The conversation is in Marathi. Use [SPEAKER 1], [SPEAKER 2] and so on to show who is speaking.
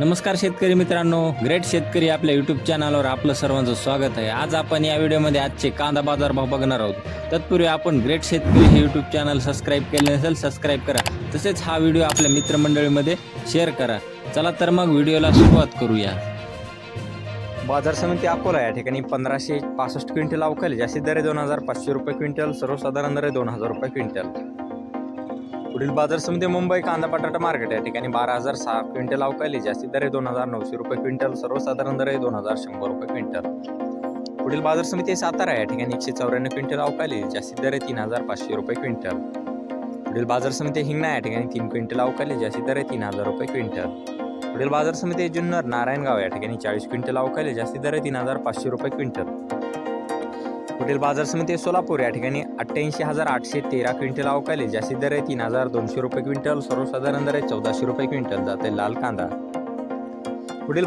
[SPEAKER 1] नमस्कार शेतकरी मित्रांनो ग्रेट शेतकरी आपल्या यूट्यूब चॅनलवर आपलं सर्वांचं स्वागत आहे. आज आपण या व्हिडिओमध्ये आजचे कांदा बाजार भाव बघणार आहोत. तत्पूर्वी आपण ग्रेट शेतकरी हे यूट्यूब चॅनल सबस्क्राईब केले नसेल सबस्क्राईब करा. तसेच हा व्हिडिओ आपल्या मित्रमंडळीमध्ये शेअर करा. चला तर मग व्हिडिओला सुरुवात करूया. बाजार समिती अकोला या ठिकाणी पंधराशे पासष्ट क्विंटल अवकाली जास्तीत दर दोन हजार पाचशे रुपये क्विंटल सर्वसाधारण दर दोन हजार रुपये क्विंटल. पुढील बाजार समिती मुंबई कांदा बटाटा मार्केट या ठिकाणी बारा हजार सहा क्विंटल अवकाली जास्तीत दर आहे दोन हजार नऊशे रुपये क्विंटल सर्वसाधारण दर आहे दोन हजार शंभर रुपये क्विंटल. पुढील बाजार समिती सातारा या ठिकाणी एकशे चौऱ्याण्णव क्विंटल अवकाली जास्तीत दर आहे तीन हजार पाचशे रुपये क्विंटल. पुढील बाजार समिती हिंगणा या ठिकाणी तीन क्विंटल अवकाली जास्तीत दर आहे तीन हजार रुपये क्विंटल. पुढील बाजार समिती जुन्नर नारायणगाव या ठिकाणी चाळीस क्विंटल अवकाली जास्तीत दर आहे तीन हजार पाचशे रुपये क्विंटल. हॉटेल बाजार समिती सोलापूर या ठिकाणी अठ्ठ्याऐंशी हजार आठशे तेरा क्विंटल अवकाली जास्तीत दर आहे तीन हजार दोनशे रुपये क्विंटल सर्वसाधारण दर आहे चौदाशे रुपये क्विंटल जाते लाल कांदा.